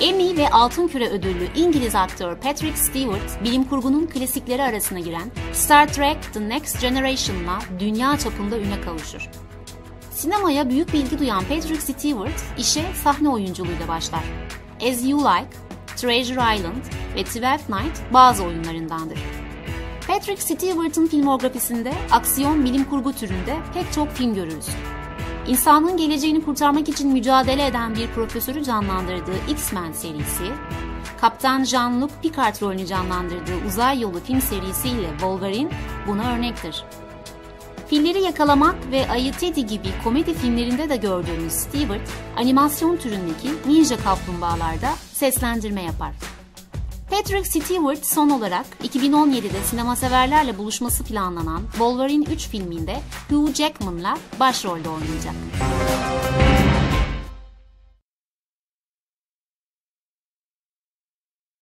Emmy ve Altın Küre ödüllü İngiliz aktör Patrick Stewart, bilim kurgunun klasikleri arasına giren Star Trek The Next Generation'la dünya çapında üne kavuşur. Sinemaya büyük bir ilgi duyan Patrick Stewart, işe sahne oyunculuğuyla başlar. As You Like, Treasure Island ve Twelfth Night bazı oyunlarındandır. Patrick Stewart'ın filmografisinde aksiyon bilim kurgu türünde pek çok film görürüz. İnsanlığın geleceğini kurtarmak için mücadele eden bir profesörü canlandırdığı X-Men serisi, Kaptan Jean-Luc Picard rolünü canlandırdığı Uzay Yolu film serisiyle Wolverine buna örnektir. Filleri yakalamak ve Ayı Teddy gibi komedi filmlerinde de gördüğümüz Stewart, animasyon türündeki Ninja Kaplumbağalarda seslendirme yapar. Patrick Stewart son olarak 2017'de sinema severlerle buluşması planlanan Wolverine 3 filminde Hugh Jackman'la başrolde oynayacak.